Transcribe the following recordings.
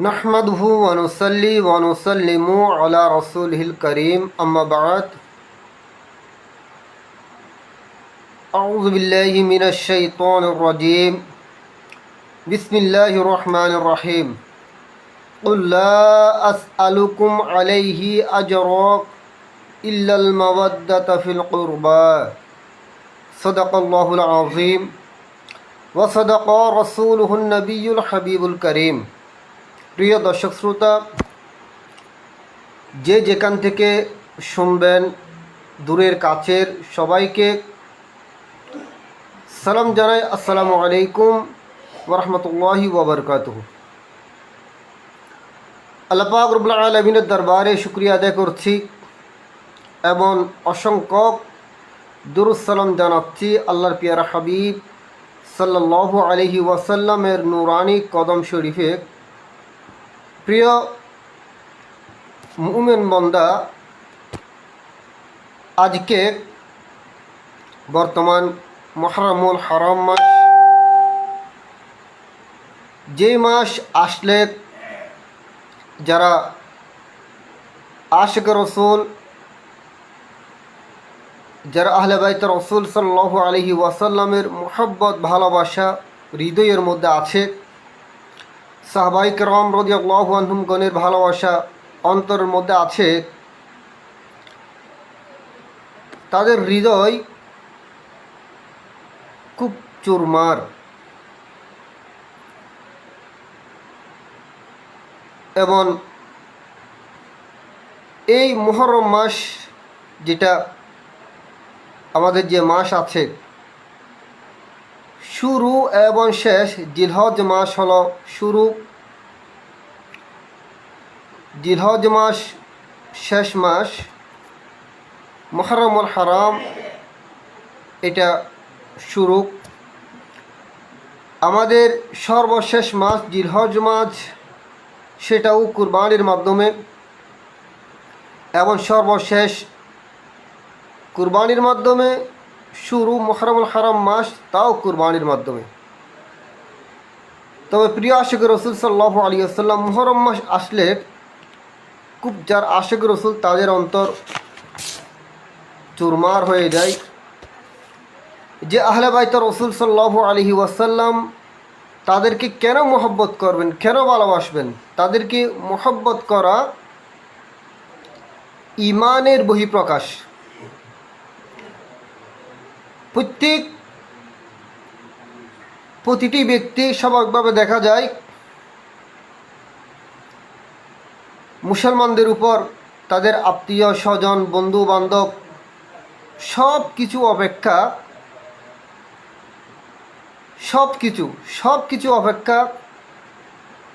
نحمده ونصلي ونسلم على رسوله الكريم أما بعد. أعوذ بالله من الشيطان الرجيم. بسم الله الرحمن الرحيم. قل لا أسألكم عليه أجرا إلا المودة في القربى. صدق الله العظيم. وصدق رسوله النبي الحبيب الكريم. প্রিয় দর্শক শ্রোতা, যে যেখান থেকে শুনবেন, দূরের কাছের সবাইকে সালাম জানাই, আসসালামু আলাইকুম ওরহমতুল্লাহি ওবরকাত আল্লাপাক রুবুল্লা আলমিনের দরবারে শুক্রিয়া আদায় করছি এবং অসংখ্য দুরুসালাম জানাচ্ছি আল্লাহর পিয়ারা হাবিব সাল্লাহ আলহি ওয়াসাল্লামের নুরানি কদম শরীফে প্রিয় মুমেন বন্দা, আজকে বর্তমান মহরমুল হারাম মাস। যে মাস আসলে যারা আশেক রসুল, যারা আহলে বাইত রসুল সাল্লাহ আলহি ওয়াসাল্লামের মোহব্বত, ভালোবাসা, হৃদয়ের মধ্যে আছে সাহবাইক রম রদিয়াল্লাহ আনহুমগণের ভালোবাসা অন্তরের মধ্যে আছে। তাদের হৃদয় খুব চুরমার। এবং এই মহরম মাস যেটা, আমাদের যে মাস আছে শুরু এবং শেষ জিলহজ মাস হলো শুরু। জিলহজ মাস, শেষ মাস। মহরমুল হারাম, এটা শুরু। আমাদের সর্বশেষ মাস জিলহজ মাস, সেটাও কুরবানির মাধ্যমে। এবং সর্বশেষ কুরবানির মাধ্যমে শুরু মহরমুল হারাম মাস তাও কুরবানির মাধ্যমে। তবে প্রিয় আশেখ রসুল সাল্লাহ আলী আসাল্লাম মহরম মাস আসলে খুব যার আশেখ রসুল তাদের অন্তর চুরমার হয়ে যায়। যে আহলে বাইত রসুল সাল্লাহ আলহি ওয়াসাল্লাম তাদেরকে কেন মোহব্বত করবেন, কেন ভালোবাসবেন? তাদেরকে মোহব্বত করা ইমানের বহিঃপ্রকাশ। প্রত্যেক প্রতিটি ব্যক্তি স্বাভাবিকভাবে দেখা যায় মুসলমানদের উপর তাদের আত্মীয় স্বজন বন্ধু বান্ধব সব কিছু অপেক্ষা সব কিছু সব কিছু অপেক্ষা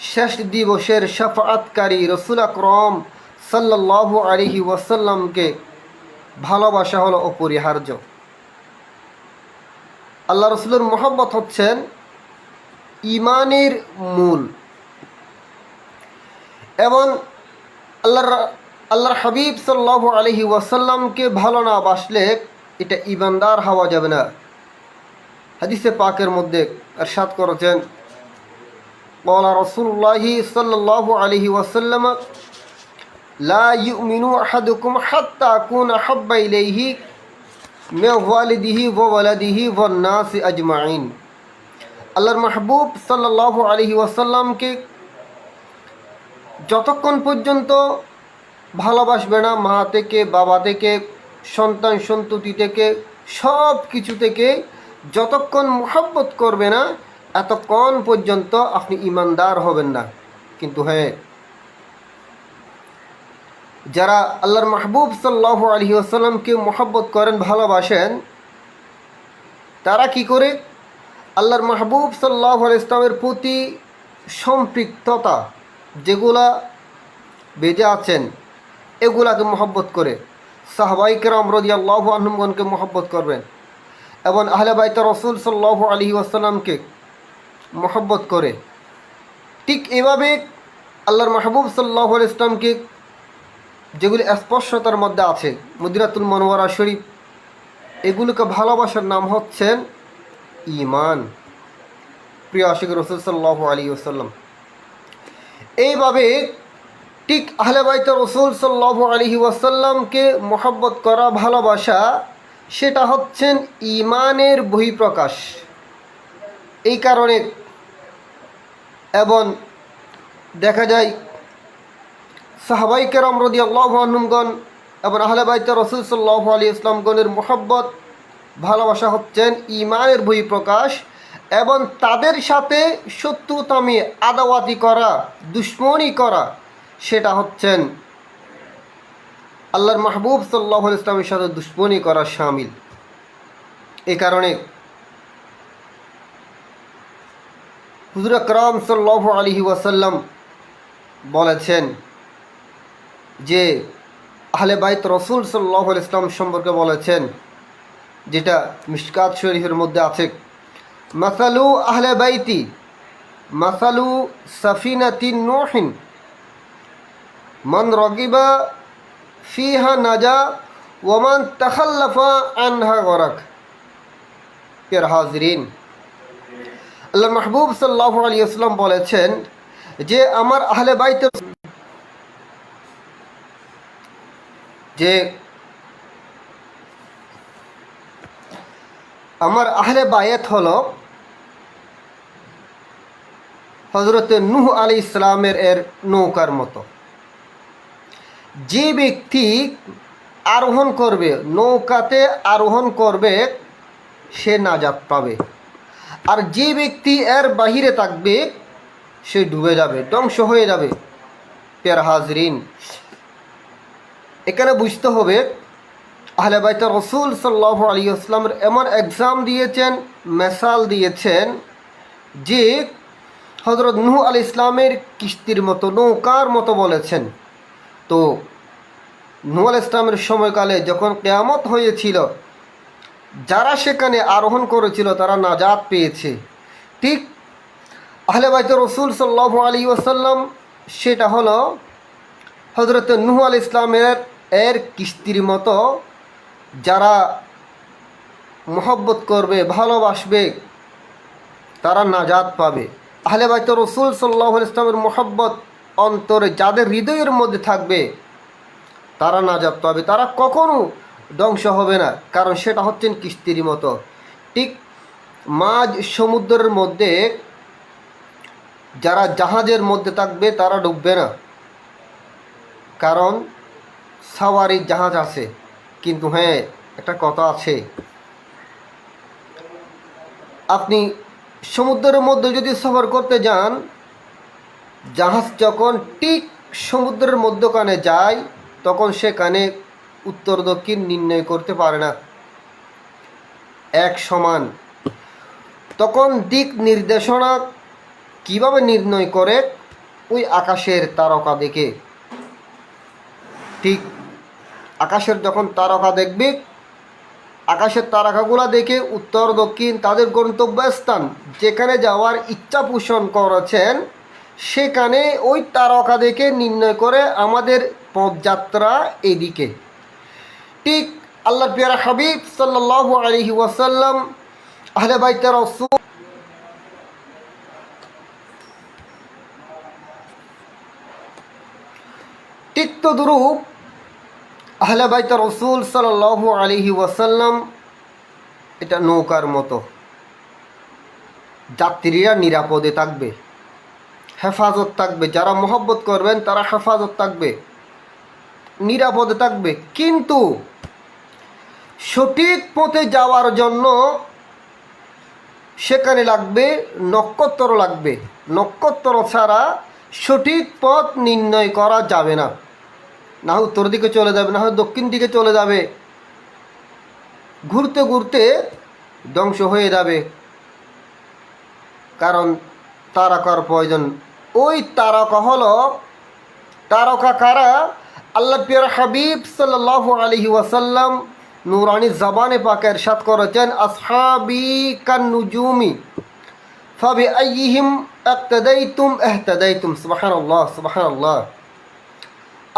শেষ দিবসের সাফাতকারী রসুল আকরম সাল্লাহ আলিহি ওয়াসাল্লামকে ভালোবাসা হলো অপরিহার্য। আল্লাহ রসুলের মোহাম্মত হচ্ছেন ইমানের মূল এবং আল্লাহর আল্লাহর হাবিব সাল্লাহ আলহি ওয়াসাল্লামকে ভালো না বাসলে এটা ইমানদার হওয়া যাবে না হাদিসে পাকের মধ্যে এরশাদ করেছেন قال رسول الله صلى الله عليه وسلم لا يؤمن أحدكم حتى أكون أحب إليه মে ওয়ালিদিহি ওয়ালাদিহি ওয়ান্নাস আজমাইন। আল্লাহর মাহবুব সাল্লাহ আলহি ওয়াসাল্লামকে যতক্ষণ পর্যন্ত ভালোবাসবে না, মা থেকে, বাবা থেকে, সন্তান সন্ততি থেকে, সব কিছু থেকে যতক্ষণ মোহাব্বত করবে না, এতক্ষণ পর্যন্ত আপনি ইমানদার হবেন না। কিন্তু হ্যাঁ যারা আল্লাহর মাহবুব সাল্লাহ আলহি আসাল্লামকে মোহাব্বত করেন, ভালোবাসেন, তারা কি করে? আল্লাহর মাহবুব সাল্লাহ ইসলামের প্রতি সম্পৃক্ততা যেগুলা বেজে আছেন, এগুলাকে মহব্বত করে। সাহবাইকেরাম রদি আল্লাহ আহমগণকে মহব্বত করবেন এবং আহলে বাইত রসুল সাল্লাহ আলহি আসাল্লামকে মহব্বত করে। ঠিক এভাবে আল্লাহর মাহবুব সাল্লাহ ইসলামকে যেগুলি স্পর্শতার মধ্যে আছে। মুদিরাতুল মনোয়ারা শরীফ। এগুলোকে ভালোবাসার নাম হচ্ছেন ইমান প্রিয় আশিক রসুল সাল্লাহ আলী ওসাল্লাম এইভাবে ঠিক আহলেবাইত রসুল সাল্লাহ আলহি ওয়াসাল্লামকে মোহাব্বত করা, ভালোবাসা, সেটা হচ্ছেন ইমানের বহিঃপ্রকাশ। এই কারণে এবং দেখা যায় সাহাবাইকের আমরদি আল্লাহ আহনুমগণ এবং আহলেবাইত রসুল সাল্লাহ আলী ইসলামগণের মোহাব্বত, ভালোবাসা হচ্ছেন ইমানের বহিঃপ্রকাশ এবং তাদের সাথে শত্রুতামি, আদাওয়াতি করা, দুশ্মনী করা, সেটা হচ্ছেন আল্লাহর মাহবুব সাল্লাহ ইসলামের সাথে দুশ্মনী করা সামিল। এ কারণে হুজুর আকরাম সাল্লাহ আলহি ওয়াসাল্লাম বলেছেন যে আহলে বাইত রসুল সাল্লাহ ইসলাম সম্পর্কে বলেছেন, যেটা মিশকাত শরীফের মধ্যে আছে, মাসালু আহলে বাইতি, মাসালু সাফিনাতি নোহিন, মান রগিবা ফিহা নাজা ওমান তখাল্লাফা আনহা গরাক। এর হাজরিন আল্লাহ মাহবুব সাল্লাহ আলী আসলাম বলেছেন যে, আমার আহলে বাইতে যে আমার আহলে বায়েত হল হজরত নুহ আলী ইসলামের এর নৌকার মতো। যে ব্যক্তি আরোহণ করবে, নৌকাতে আরোহণ করবে, সে নাজাত পাবে। আর যে ব্যক্তি এর বাহিরে থাকবে, সে ডুবে যাবে, ধ্বংস হয়ে যাবে। পের হাজরিন এখানে বুঝতে হবে, আহলে বাইত রসুল সাল্লাহ আলী আসলামের এমন এক্সাম দিয়েছেন, মেসাল দিয়েছেন, যে হজরত নুহ আল ইসলামের কিস্তির মতো, নৌকার মতো বলেছেন। তো নুহ আল ইসলামের সময়কালে যখন কেয়ামত হয়েছিল, যারা সেখানে আরোহণ করেছিল তারা নাজাত পেয়েছে। ঠিক আহলে বাইত রসুল সাল্লাহ আলী ওসাল্লাম সেটা হলো হজরত নুহ আল ইসলামের এর কিস্তির মতো যারা মোহব্বত করবে, ভালোবাসবে, তারা নাজাদ পাবে। আহলে বাইত রসুল সাল্লাহ ইসলামের মোহব্বত অন্তরে যাদের হৃদয়ের মধ্যে থাকবে, তারা নাজাত পাবে। তারা কখনো ধ্বংস হবে না, কারণ সেটা হচ্ছেন কিস্তির মতো। ঠিক মাঝ সমুদ্রের মধ্যে যারা জাহাজের মধ্যে থাকবে, তারা ডুববে না। কারণ সাওয়ারি জাহাজ আছে। কিন্তু হ্যাঁ একটা কথা আছে। আপনি সমুদ্রের মধ্যে যদি সফর করতে যান, জাহাজ যখন ঠিক সমুদ্রের মধ্যখানে যায়, তখন সেখানে উত্তর দক্ষিণ নির্ণয় করতে পারে না। এক সমান। তখন দিক নির্দেশনা কীভাবে নির্ণয় করে? ওই আকাশের তারকা দেখে। ঠিক আকাশের যখন তারকা দেখবে, আকাশের তারকাগুলা দেখে উত্তর, দক্ষিণ তাদের গন্তব্যস্থান, যেখানে যাওয়ার ইচ্ছা পোষণ করেছেন, সেখানে ওই তারকা দেখে নির্ণয় করে আমাদের পথযাত্রা এদিকে। ঠিক আল্লাহ পিয়ারা হাবিব সাল্লাহ আলহি ওয়াসাল্লাম, আহলে বাইতে রসুল ঠিক তো দুরূপ আহলে বাইতে রসুল সাল্লাহ আলহি ওয়াসাল্লাম এটা নৌকার মতো। যাত্রীরা নিরাপদে থাকবে, হেফাজত থাকবে, যারা মোহব্বত করবেন তারা হেফাজত থাকবে, নিরাপদে থাকবে। কিন্তু সঠিক পথে যাওয়ার জন্য সেখানে লাগবে, নক্ষত্র লাগবে। নক্ষত্র ছাড়া সঠিক পথ নির্ণয় করা যাবে না। না হয় উত্তর দিকে চলে যাবে না হয় দক্ষিণ দিকে চলে যাবে ঘুরতে ঘুরতে ধ্বংস হয়ে যাবে কারণ তারকার প্রয়োজন ওই তারকা হলো তারকা কারা আল্লাহ পিয়ার হাবিব সাল্লাহ আলহি ওয়াসাল্লাম নুরানি জবানে পাকের সাত করেছেন আসহাবি কান্নুজুমি ফাবি আইহিম اقتديتم اهتديتم سبحان الله سبحان الله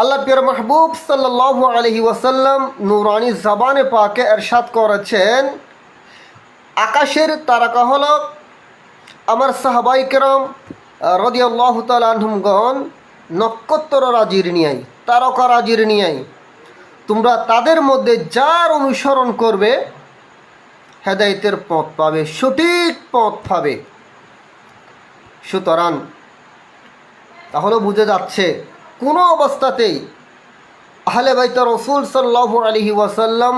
আল্লাহ পিয়ার মাহবুব সাল্লাহ আলহি ওয়াসাল্লাম নুরানি জবানে পাকে এরশাদ করেছেন, আকাশের তারকা হল আমার সাহাবাই কেরম রদি আল্লাহ তালহমগণ নক্ষত্র রাজির নিয়াই, তারকা রাজির নিয়াই। তোমরা তাদের মধ্যে যার অনুসরণ করবে, হেদায়তের পথ পাবে, সঠিক পথ পাবে। সুতরাং তাহলে বুঝে যাচ্ছে কোনো অবস্থাতেই আহলে বাইত রসুল সাল্লাহ আলহি ওয়াসাল্লাম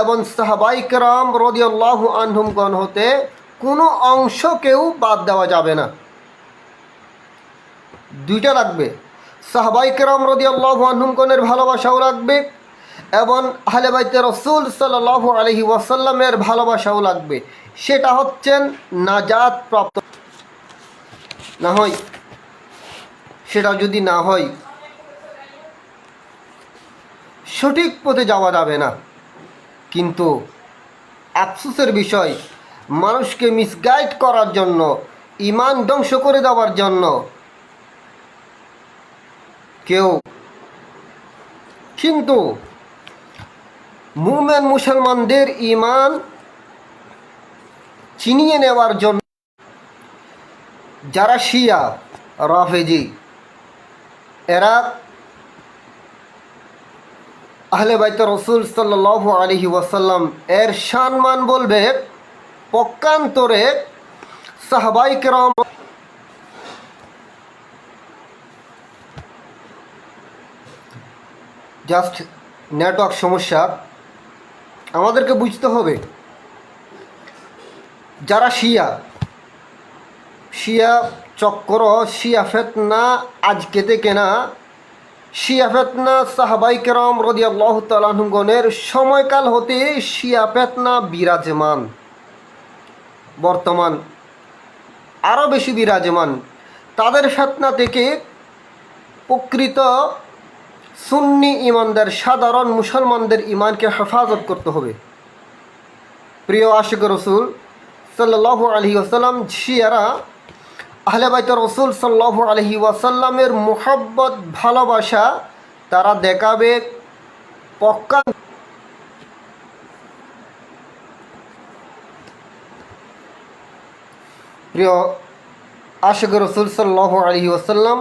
এবং সাহাবাইকরাম রদিয়াল্লাহ আনহুমগণ হতে কোনো অংশকেও বাদ দেওয়া যাবে না। দুইটা লাগবে। সাহবাইকরাম রদিয়াল্লাহ আনহুমগণের ভালোবাসাও লাগবে এবং আহলে বাইতে রসুল সাল্লাহ আলহি ওয়াসাল্লামের ভালোবাসাও লাগবে। সেটা হচ্ছেন নাজাত প্রাপ্ত না হয় সেটা যদি না হয়, সঠিক পথে যাওয়া যাবে না। কিন্তু আফসোসের বিষয়, মানুষকে মিসগাইড করার জন্য, ইমান ধ্বংস করে দেওয়ার জন্য কেউ কিন্তু মুমেন মুসলমানদের ইমান চিনিয়ে নেওয়ার জন্য যারা শিয়া, রাফেজি এরা আহলে বাইত রসুল সাল্লাহ আলহি ওয়াসাল্লাম এর সম্মান বলবে পক্ষান্তরে সাহবাই কেরাম জাস্ট নেটওয়ার্ক সমস্যা। আমাদেরকে বুঝতে হবে যারা শিয়া শিয়া চক্র শিয়া ফেতনা আজকে থেকে না। শিয়া ফেতনা সাহাবাই কেরম রদি আল্লাহ তালাহগণের সময়কাল হতে শিয়া ফেতনা বিরাজমান। বর্তমান আরও বেশি বিরাজমান। তাদের ফেতনা থেকে প্রকৃত সুন্নি ইমানদের, সাধারণ মুসলমানদের ইমানকে হেফাজত করতে হবে। প্রিয় আশিক রসুল সাল্লাহ আলহি আসাল্লাম শিয়ারা আহলে বাইত রসুল সাল্লাহ আলহি ওয়াসাল্লামের মোহাব্বত, ভালোবাসা তারা দেখাবে পক্কা। প্রিয় আশিক রসুল সাল্লাহ আলহি ওয়াসাল্লাম,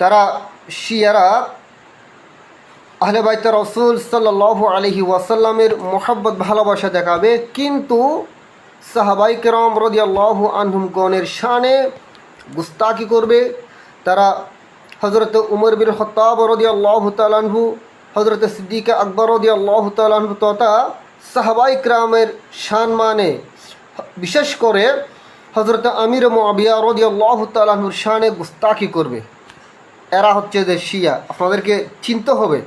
তারা শিয়ারা আহলে বাইত রসুল সাল্লাহ আলহি ওয়াসাল্লামের মোহাব্বত, ভালোবাসা দেখাবে, কিন্তু সাহাবাই কেরম রদিয়াল্লাহ আনহুমগণের শানে গুস্তাকি করবে। তারা হজরত উমর বিন খতাব রদিয়াল্লাহ তালানহু হজরত সিদ্দিক আকবর রদিয়াল্লাহ তালানহু তথা সাহাবাই ক্রামের শান মানে বিশেষ করে হজরত আমির মাবিয়া রদিয়াল্লাহ তালানহুর শানে গুস্তাকি করবে। এরা হচ্ছে যে শিয়া, আপনাদেরকে চিনতে হবে।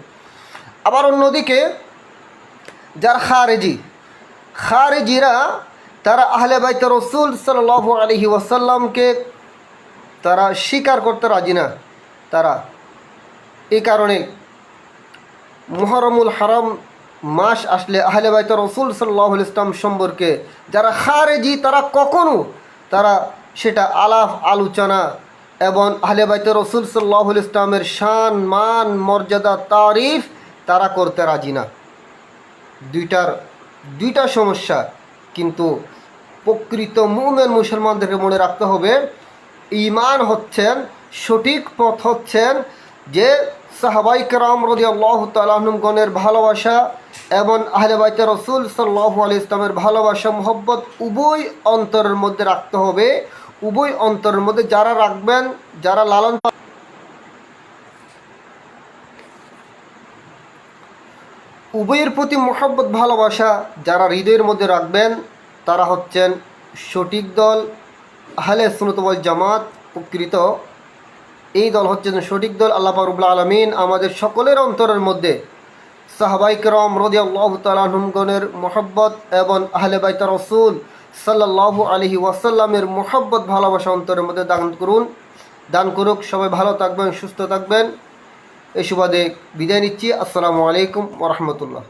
আবার অন্যদিকে যার খারেজি, খারেজিরা তারা আহলে বাইত রসুল সাল আলহি ওয়াসাল্লামকে তারা স্বীকার করতে রাজি না। তারা এই কারণে মুহরমুল হারাম মাস আসলে আহলে বাইত রসুল সাল্লাহ ইসলাম সম্পর্কে যারা খারেজি, তারা কখনো তারা সেটা আলাপ, আলোচনা এবং আহলে বাইত রসুল সাল্লাহ ইসলামের শান, মান, মর্যাদা, তারিফ তারা করতে রাজি না। দুইটার, দুইটা সমস্যা কিন্তু প্রকৃত মুমেন মুসলমানদেরকে মনে রাখতে হবে ইমান হচ্ছেন, সঠিক পথ হচ্ছেন যে সাহাবাই কেরাম রদি আল্লাহ তালাহনুমগণের ভালোবাসা এবং আহলে বাইতে রসুল সাল্লাহ আলি ইসলামের ভালোবাসা, মোহব্বত উভয় অন্তরের মধ্যে রাখতে হবে। উভয় অন্তরের মধ্যে যারা রাখবেন, যারা লালন উভয়ের প্রতি মোহাব্বত, ভালোবাসা যারা হৃদয়ের মধ্যে রাখবেন, তারা হচ্ছেন সঠিক দল, আহলে সুনতবল জামাত প্রকৃত এই দল হচ্ছেন সঠিক দল, আল্লাহ পারুবুল্লা আলমিন আমাদের সকলের অন্তরের মধ্যে সাহাবাই করম রদি আল্লাহ তালাহমগণের মোহব্বত এবং আহলে বাইতা রসুল সাল্লাহ আলহি ওয়াসাল্লামের মোহব্বত, ভালোবাসা অন্তরের মধ্যে দান করুন। দান করুক, সবাই ভালো থাকবেন, সুস্থ থাকবেন। এই সুবাদে বিদায় নিচ্ছি। আসসালামু আলাইকুম ওরহমতুল্লাহ